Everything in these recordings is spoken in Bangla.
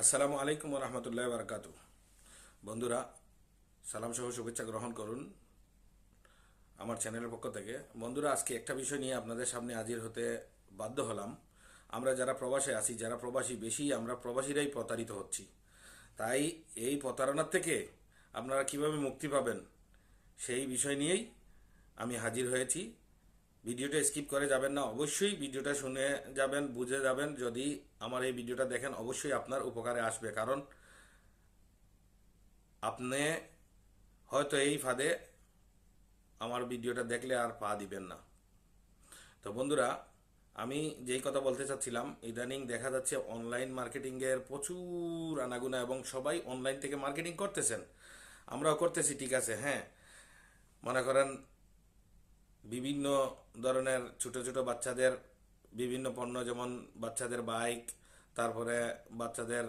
আসসালামু আলাইকুম রহমতুল্লাহ বারকাত বন্ধুরা সালাম সহ শুভেচ্ছা গ্রহণ করুন আমার চ্যানেলের পক্ষ থেকে। বন্ধুরা, আজকে একটা বিষয় নিয়ে আপনাদের সামনে হাজির হতে বাধ্য হলাম। আমরা যারা প্রবাসে আছি, যারা প্রবাসী বেশি, আমরা প্রবাসীরাই প্রতারিত হচ্ছি। তাই এই প্রতারণার থেকে আপনারা কীভাবে মুক্তি পাবেন সেই বিষয় নিয়েই আমি হাজির হয়েছি। ভিডিওটা স্কিপ করে যাবেন না, অবশ্যই ভিডিওটা শুনে যাবেন, বুঝে যাবেন। যদি আমার এই ভিডিওটা দেখেন, অবশ্যই আপনার উপকারে আসবে। কারণ আপনি হয়তো এই ফাঁদে আমার ভিডিওটা দেখলে আর পা দিবেন না। তো বন্ধুরা, আমি যেই কথা বলতে চাচ্ছিলাম, ইদানিং দেখা যাচ্ছে অনলাইন মার্কেটিংয়ের প্রচুর আনাগুনা এবং সবাই অনলাইন থেকে মার্কেটিং করতেছেন। আমরাও করতেছি, ঠিক আছে হ্যাঁ। মনে করেন বিভিন্ন ধরনের ছোট ছোট বাচ্চাদের, বিভিন্ন পণ্য যেমন বাচ্চাদের বাইক তারপরে বাচ্চাদের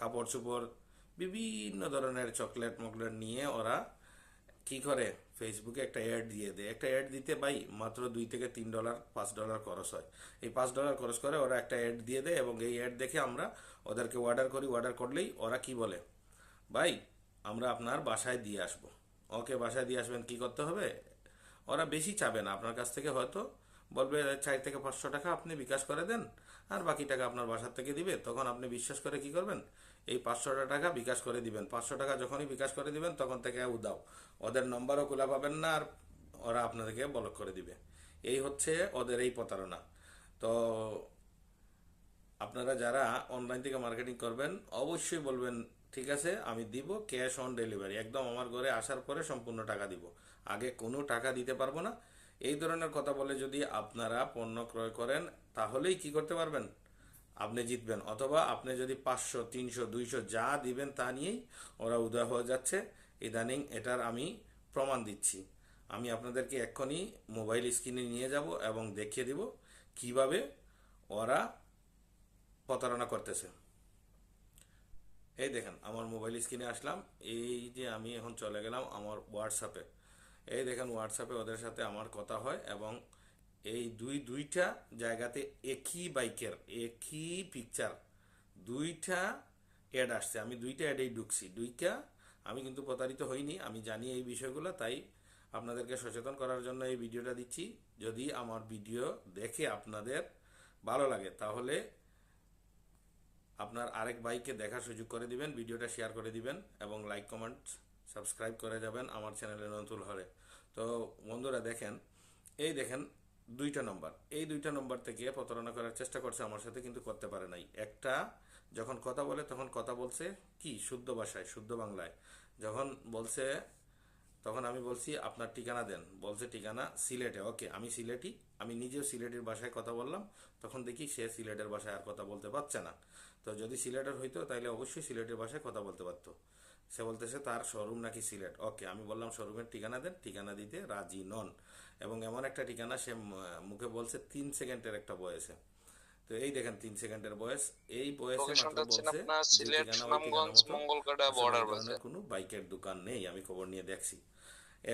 কাপড় চোপড়, বিভিন্ন ধরনের চকলেট মকলেট নিয়ে ওরা কি করে? ফেসবুকে একটা অ্যাড দিয়ে দেয়। একটা অ্যাড দিতে ভাই মাত্র দুই থেকে তিন ডলার পাঁচ ডলার খরচ হয়। এই পাঁচ ডলার খরচ করে ওরা একটা অ্যাড দিয়ে দেয় এবং এই অ্যাড দেখে আমরা ওদেরকে অর্ডার করি। অর্ডার করলেই ওরা কি বলে? ভাই, আমরা আপনার বাসায় দিয়ে আসব। ওকে বাসায় দিয়ে আসবেন, কি করতে হবে? ওরা বেশি চাবে না। আপনার কাছ থেকে হয়তো বলবে, চার থেকে পাঁচশো টাকা আপনি বিকাশ করে দেন আর বাকি টাকা আপনার বাসার থেকে দিবে। তখন আপনি বিশ্বাস করে কি করবেন? এই পাঁচশোটা টাকা বিকাশ করে দিবেন। পাঁচশো টাকা যখনই বিকাশ করে দিবেন, তখন থেকে উদাও ওদের নম্বরও খোলা পাবেন না আর ওরা আপনাদেরকে ব্লক করে দিবে। এই হচ্ছে ওদের এই প্রতারণা। তো আপনারা যারা অনলাইন থেকে মার্কেটিং করবেন, অবশ্যই বলবেন ঠিক আছে, আমি দিব ক্যাশ অন ডেলিভারি একদম আমার ঘরে আসার পরে সম্পূর্ণ টাকা দিব। আগে কোনো টাকা দিতে পারব না। এই ধরনের কথা বলে যদি আপনারা পণ্য ক্রয় করেন, তাহলেই কি করতে পারবেন? আপনি জিতবেন। অথবা আপনি যদি পাঁচশো, তিনশো, দুইশো যা দিবেন তা নিয়েই ওরা উদয় হয়ে যাচ্ছে। ইদানিং এটার আমি প্রমাণ দিচ্ছি। আমি আপনাদেরকে এক্ষুনি মোবাইল স্ক্রিনে নিয়ে যাব এবং দেখিয়ে দিব কীভাবে ওরা প্রতারণা করতেছে। এই দেখেন, আমার মোবাইল স্ক্রিনে আসলাম। এই যে আমি এখন চলে গেলাম আমার হোয়াটসঅ্যাপে এই দেখেন হোয়াটসঅ্যাপে ওদের সাথে আমার কথা হয় এবং এই দুই, দুইটা জায়গাতে একই বাইকের, একই পিকচার দুইটা অ্যাড আসছে। আমি দুইটা অ্যাডেই ঢুকছি। দুইটা আমি কিন্তু প্রতারিত হইনি, আমি জানি এই বিষয়গুলো, তাই আপনাদেরকে সচেতন করার জন্য এই ভিডিওটা দিচ্ছি। যদি আমার ভিডিও দেখে আপনাদের ভালো লাগে, তাহলে আপনার আরেক ভাইকে দেখার সুযোগ করে দিবেন, ভিডিওটা শেয়ার করে দিবেন এবং লাইক কমেন্ট সাবস্ক্রাইব করে যাবেন আমার চ্যানেলে নতুন হলে। তো বন্ধুরা দেখেন, এই দেখেন দুইটা নম্বর এই দুইটা নম্বর থেকে প্রতারণা করার চেষ্টা করছে আমার সাথে, কিন্তু করতে পারে নাই। একটা যখন কথা বলে, তখন কথা বলছে কি? শুদ্ধ ভাষায়, শুদ্ধ বাংলায়। যখন বলছে তখন আমি বলছি, আপনার ঠিকানা দেন। বলছে, ঠিকানা সিলেটে। ওকে, আমি সিলেটি, আমি নিজেও সিলেটের ভাষায় কথা বললাম। তখন দেখি সে সিলেটের ভাষায় আর কথা বলতে পারছে না। তো যদি সিলেটের হইতো তাহলে অবশ্যই সিলেটের ভাষায় কথা বলতে পারতো। সে বলতেছে, তার শোরুম নাকি সিলেট? ওকে, আমি বললাম, শোরুমের ঠিকানা দেন, ঠিকানা দিতে রাজি নন। এবং এমন একটা ঠিকানা সে মুখে বলছে, তিন সেকেন্ডের একটা বয়সে। তো এই দেখেন তিন সেকেন্ডের বয়স এই বয়সে মাত্র বলছে আপনার সিলেট সুনামগঞ্জ মঙ্গলকাটা বর্ডার বাজার কোনো বাইকের দোকান নেই আমি খবর নিয়ে দেখছি।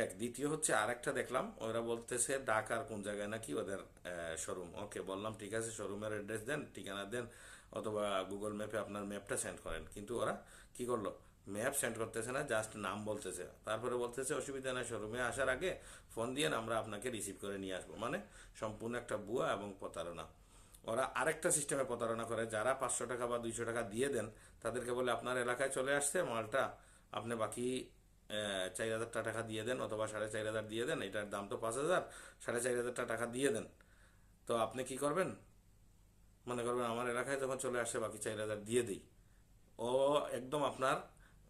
এক দ্বিতীয় হচ্ছে আরেকটা দেখলাম ওরা বলতেছে ঢাকার কোন জায়গায় নাকি ওদের শোরুম ওকে বললাম ঠিক আছে শোরুমের অ্যাড্রেস দেন ঠিকানা দেন অথবা গুগল ম্যাপে আপনার ম্যাপটা সেন্ড করেন। কিন্তু ওরা কি করল? ম্যাপ সেন্ড করতেছে না জাস্ট নাম বলতেছে। তারপরে বলতেছে অসুবিধা নাই শোরুমে আসার আগে ফোন দিয়ে আমরা আপনাকে রিসিভ করে নিয়ে আসব। মানে সম্পূর্ণ একটা বুয়া এবং প্রতারণা। ওরা আরেকটা সিস্টেমে প্রতারণা করে, যারা পাঁচশো টাকা বা দুইশো টাকা দিয়ে দেন, তাদেরকে বলে আপনার এলাকায় চলে আসছে, মালটা আপনি বাকি চার হাজার টাকা দিয়ে দেন অথবা সাড়ে চার হাজার দিয়ে দেন, এটার দাম তো পাঁচ হাজার, সাড়ে চার হাজার টাকা দিয়ে দেন। তো আপনি কি করবেন? মনে করবেন আমার এলাকায় যখন চলে আসে, বাকি চার হাজার দিয়ে দিই। ও একদম আপনার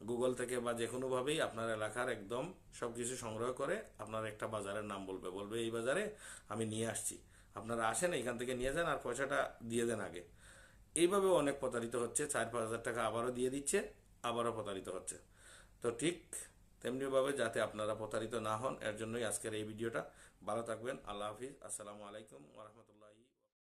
গুগল থেকে বা যে কোনোভাবেই আপনার এলাকার একদম সব কিছু সংগ্রহ করে আপনার একটা বাজারের নাম বলবে। বলবে, এই বাজারে আমি নিয়ে আসছি। আপনারা আসেন, এখান থেকে নিয়ে যান আর পয়সাটা দিয়ে দেন আগে। এইভাবে অনেক প্রতারিত হচ্ছে, চার পাঁচ হাজার টাকা আবারও দিয়ে দিচ্ছে, আবারও প্রতারিত হচ্ছে। তো ঠিক তেমনিভাবে যাতে আপনারা প্রতারিত না হন, এর জন্যই আজকের এই ভিডিওটা। ভালো থাকবেন, আল্লাহ হাফিজ, আসসালামু আলাইকুম ওরহমতুল্লাহ